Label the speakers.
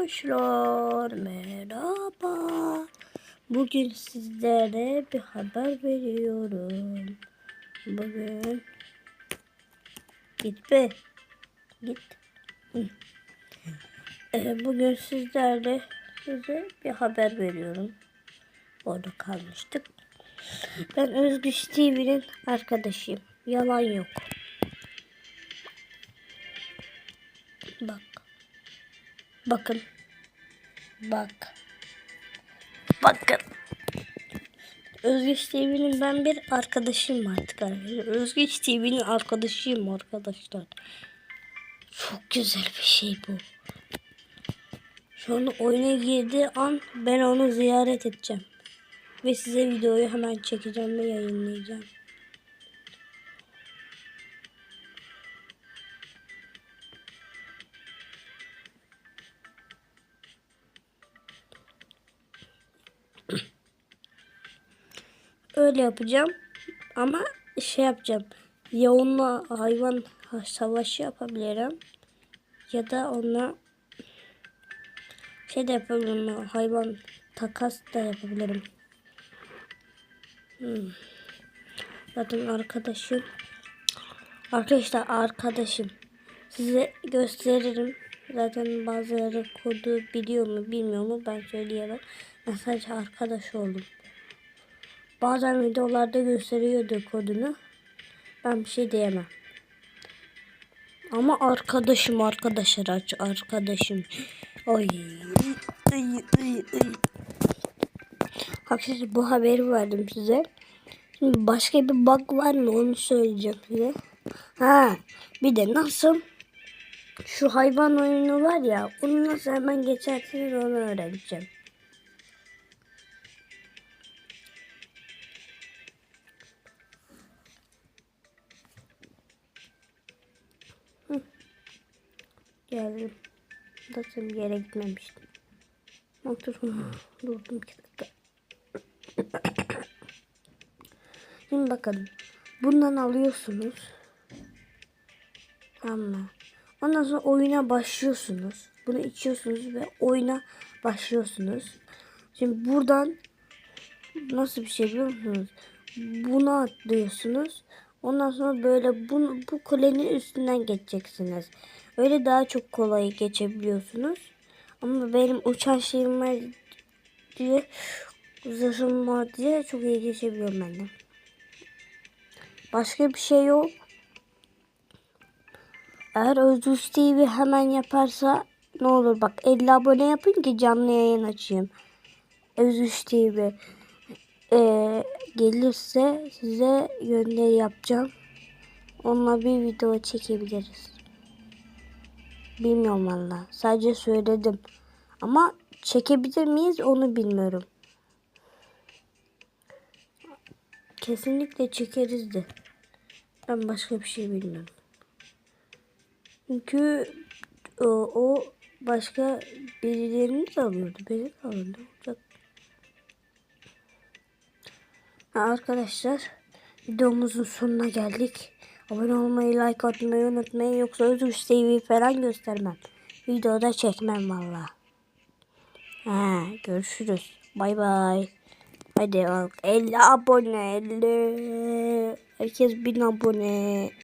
Speaker 1: Arkadaşlar merhaba. Bugün sizlere bir haber veriyorum. Bugün git be. Git. Ee, bugün sizlerle size bir haber veriyorum. Orada kalmıştık. Ben Özgüç TV'nin arkadaşıyım. Yalan yok. Bak. Bakın. Bak. Bakın. Özgeç TV'nin ben bir arkadaşıyım artık arkadaşlar. Özgeç TV'nin arkadaşıyım arkadaşlar. Çok güzel bir şey bu. Şu anda oyuna girdiği an ben onu ziyaret edeceğim. Ve size videoyu hemen çekeceğim ve yayınlayacağım. Öyle yapacağım. Ama şey yapacağım. Ya onunla hayvan savaşı yapabilirim. Ya da onunla şey de yapabilirim. Hayvan takas da yapabilirim. Hmm. Zaten arkadaşım. Arkadaşlar arkadaşım. Size gösteririm. Zaten bazıları kodu biliyor mu bilmiyor mu ben söyleyemem. Ben sadece arkadaş oldum. Bazen videolarda gösteriyordu kodunu. Ben bir şey diyemem. Ama arkadaşım arkadaşlar aç arkadaşım. Oy. Ay, ay, ay. Arkadaşlar bu haberi verdim size. Şimdi başka bir bug var mı onu söyleyeceğim size. Ha bir de nasıl şu hayvan oyunu var ya onu nasıl hemen geçersiniz onu öğreneceğim. Geldim. Zaten bir yere gitmemiştim. Oturdum. Durdum iki dakika. Şimdi bakalım. Bundan alıyorsunuz. Tamam? Ondan sonra oyuna başlıyorsunuz. Bunu içiyorsunuz ve oyuna başlıyorsunuz. Şimdi buradan nasıl bir şey biliyor musunuz? Buna atlıyorsunuz. Ondan sonra böyle bu, bu kulenin üstünden geçeceksiniz. Öyle daha çok kolay geçebiliyorsunuz. Ama benim uçan şeyim var diye zırhım var diye çok iyi geçebiliyorum ben de. Başka bir şey yok. Eğer Özgür TV hemen yaparsa ne olur bak 50 abone yapın ki canlı yayın açayım. Özgür TV ee, gelirse size gönderi yapacağım. Onunla bir video çekebiliriz. Bilmiyorum valla. Sadece söyledim. Ama çekebilir miyiz onu bilmiyorum. Kesinlikle çekeriz de. Ben başka bir şey bilmiyorum. Çünkü o, başka birilerini de alıyordu. Beni de alıyordu. Olacak. Arkadaşlar videomuzun sonuna geldik. Abone olmayı, like atmayı unutmayın. Yoksa özür TV falan göstermem. Videoda çekmem valla. Ha, görüşürüz. Bay bay. Hadi bak 50 abone 50. Herkes 1000 abone.